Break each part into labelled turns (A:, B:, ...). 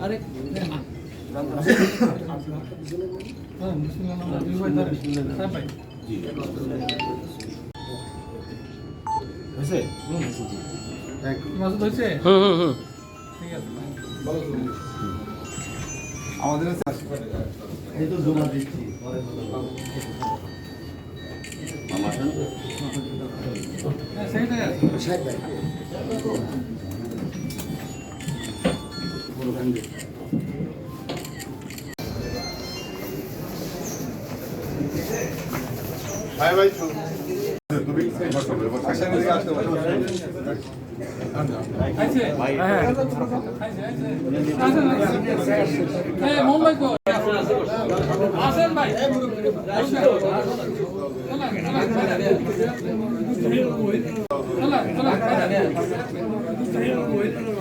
A: আরে
B: আমাদের এই তো জমা দিচ্ছি
A: হ্যাঁ, সেটাই আছে
B: ভাই ভাই তুমি বসো বসো আসতে আসতে
A: খাইছে হ্যাঁ খাইছে খাইছে আসেন এই মুম্বাই আসেন ভাই আসেন
B: যা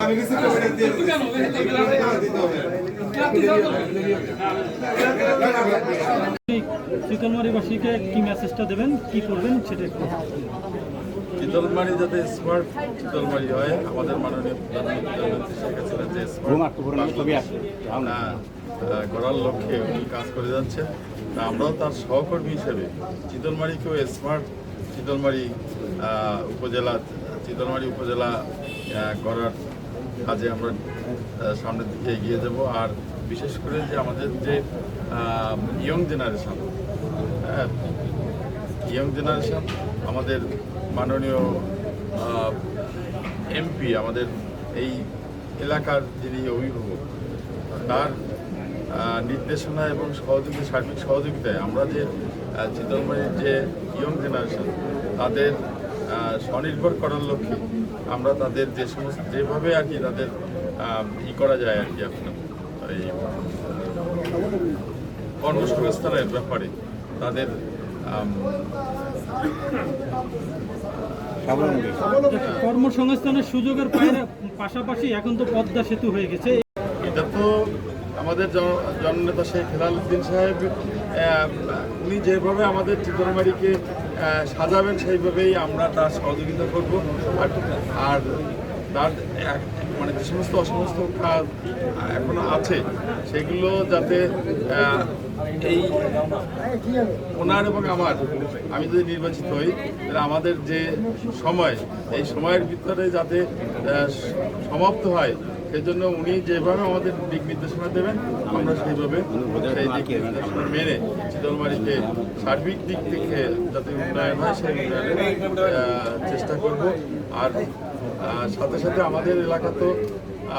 B: আমি কিছু
C: কি মেসেজটা দেবেন? কি করবেন? সেটা একটু
D: শীতলমারি যাতে স্মার্ট শীতলমারি হয় আমাদের মাননীয় প্রধানমন্ত্রী শেখ হাসিনা যে স্মার্ট করার লক্ষ্যে উনি কাজ করে যাচ্ছেন। আমরাও তার সহকর্মী হিসেবে শীতলমারিকেও স্মার্ট শীতলমারি আহ, উপজেলা শীতলমারি উপজেলা করার কাজে আমরা সামনের দিকে এগিয়ে যাব। আর বিশেষ করে যে আমাদের যে ইয়ং জেনারেশন ইয়ং জেনারেশন আমাদের মাননীয় এমপি আমাদের এই এলাকার যিনি অভিভাবক, তার নির্দেশনা এবং সহযোগী সার্বিক সহযোগিতায় আমরা যে চিতলমারির যে ইয়ং জেনারেশন, তাদের স্বনির্ভর করার লক্ষ্যে আমরা তাদের যে সমস্ত, যেভাবে আর কি তাদের ই করা যায় আর কি আপনার এই কর্মসংস্থানের ব্যাপারে তাদের
C: কর্মসংস্থানের সুযোগের পাশাপাশি এখন তো পদ্মা সেতু হয়ে গেছে।
D: এটা তো আমাদের জননেতা শেখ হেলালুদ্দিন সাহেব উনি যেভাবে আমাদের চিতরমারিকে সাজাবেন সেইভাবেই আমরা তার সহযোগিতা করব। আর আর তার মানে যে সমস্ত অসমস্ত কাজ এখনও আছে, সেগুলো যাতে এই ওনার এবং আমার, আমি যদি নির্বাচিত হই, তাহলে আমাদের যে সময়, এই সময়ের ভিতরে যাতে সমাপ্ত হয়, সেজন্য উনি যেভাবে আমাদের দিক নির্দেশনা দেবেন, আমরা সেইভাবে সেই দিক নির্দেশনা মেনে শীতলমারিকে সার্বিক দিক থেকে যাতে উন্নয়ন হয়, সেই উন্নয়নের চেষ্টা করব। আর সাথে সাথে আমাদের এলাকা তো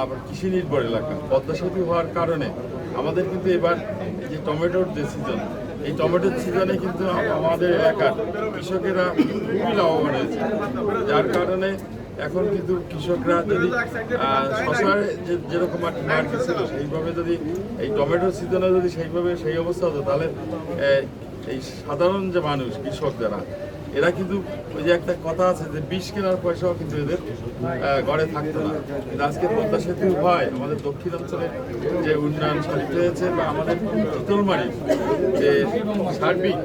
D: আবার কৃষি নির্ভর এলাকা পদ্মা সেতু হওয়ার কারণে আমাদের কিন্তু এবার যে টমেটোর যে সিজন এই টমেটোর সিজনে কিন্তু আমাদের এলাকার কৃষকেরা খুবই লাভবান হয়েছে। যার কারণে এখন কিন্তু কৃষকরা যদি শশার যে, যেরকম আর কি মার্কেট ছিল, সেইভাবে যদি এই টমেটোর সিজনে যদি সেইভাবে সেই অবস্থা হতো, তাহলে এই সাধারণ যে মানুষ, কৃষক যারা এরা কিন্তু ওই যে একটা কথা আছে যে বিষ কেনার পয়সাও কিন্তু এদের ঘরে থাকতো না। কিন্তু আজকে পদ্মা সেতু হয়, আমাদের দক্ষিণ অঞ্চলে যে উন্নয়ন সাধিত হয়েছে বা আমাদের শীতলমারি যে সার্বিক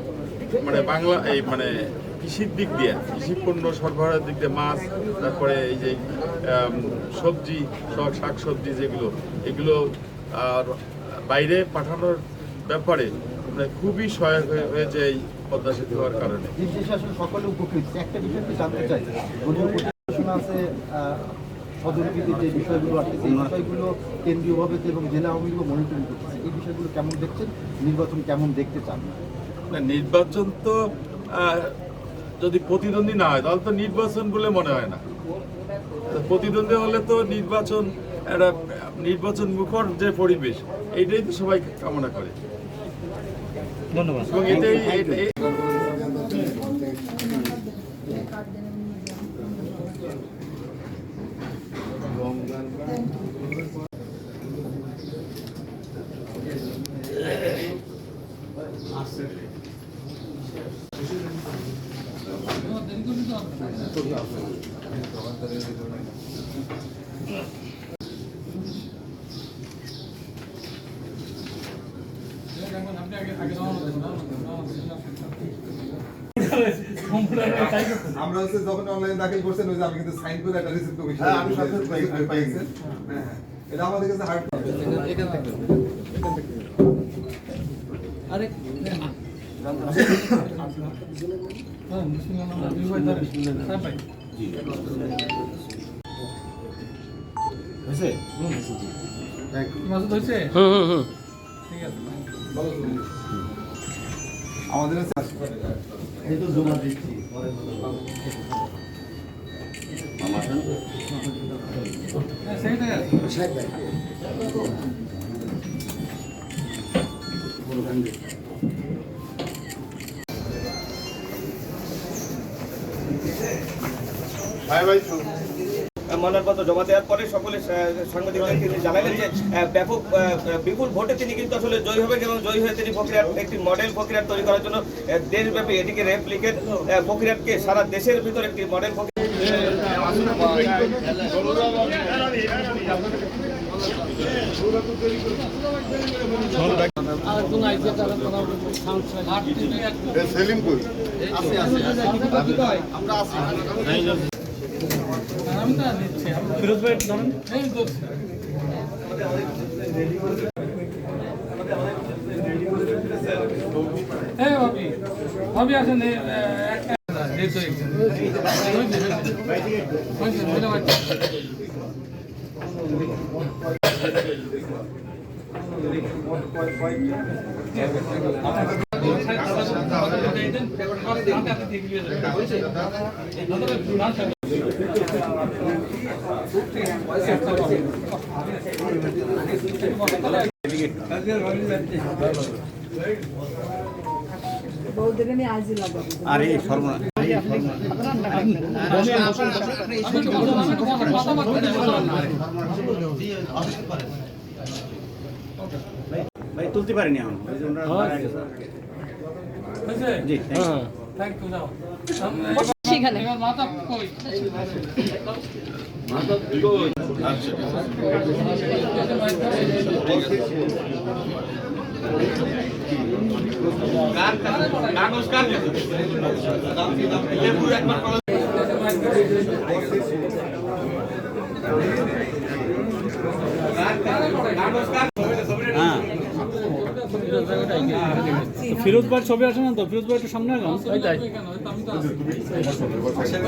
D: মানে বাংলা, এই মানে কৃষির দিক দিয়ে কৃষি পণ্য সরবরাহের দিক দিয়ে মাছ, তারপরে এই যে সবজি, সব শাক সবজি যেগুলো, এগুলো আর বাইরে পাঠানোর ব্যাপারে মানে খুবই সহায়ক হয়ে- হয়েছে এই পদ্মা সেতু হওয়ার কারণে।
E: আসলে সকলে উপকৃত। একটা বিষয় জানতে চাই। আছে যে বিষয়গুলো আসছে এই বিষয়গুলো কেন্দ্রীয়ভাবে এবং জেলা আওয়ামী লীগও মনিটরিং করতেছে। এই বিষয়গুলো কেমন দেখছেন? নির্বাচন কেমন দেখতে চান?
D: না নির্বাচন তো যদি প্রতিদ্বন্দ্বী না হয় তাহলে তো নির্বাচন বলে মনে হয় না। প্রতিদ্বন্দ্বী হলে তো নির্বাচন একটা নির্বাচন মুখর যে পরিবেশ এইটাই তো সবাই কামনা করে।
C: ধন্যবাদ।
D: এবং
B: আমরা হচ্ছে যখন অনলাইন দাখিল করছেন ওই যে আমি কিন্তু সাইন করে একটা রিসিপ্ট কপি
D: হ্যাঁ, আমি সাথে পাই-
B: পাইছেন হ্যাঁ এটা আমাদের কাছে হার্ড
A: হ্যাঁ, বিসমিল্লাহ নাম, দুই ভাই ধরে। হ্যাঁ, ভাই। মাসুদ হয়েছে? ঠিক আছে।
B: আমাদের হচ্ছে
A: হ্যাঁ, secretary আছে।
B: ভাই ভাই তো
F: মনোনয়নপত্র জমা দেওয়ার পরে সকলে আহ, সাংবাদিকদেরকে তিনি জানালেন যে ব্যাপক বিপুল ভোটে তিনি কিন্তু আসলে জয়ী হবেন এবং জয়ী হয়ে তিনি প্রক্রিয়ার একটি মডেল প্রক্রিয়া তৈরি করার জন্য দেশব্যাপী এটিকে রেপ্লিকেট প্রক্রিয়াকে সারা দেশের ভিতর একটি মডেল প্রক্রিয়া
B: সেলিম কই
A: আমি তো নিচ্ছি, আমি
C: ফিরোজ ভাই ধরেন।
A: এই ভাবি, ভাবি আসেন, ধন্যবাদ।
G: আমি
H: ভাই তুলতে পারিনি এখন ওই যে ওনারা মারা গেছে।
A: হয়েছে?
H: জি
A: you, যাও।
G: সেখানে।
A: এবার মাথা কই?
H: হ্যাঁ
C: তো ফিরোজ ভাইয়ের ছবি আসে না তো ফিরোজ ভাই একটু সামনে আগান
A: কেন? আমি তো আছি।
B: আসলে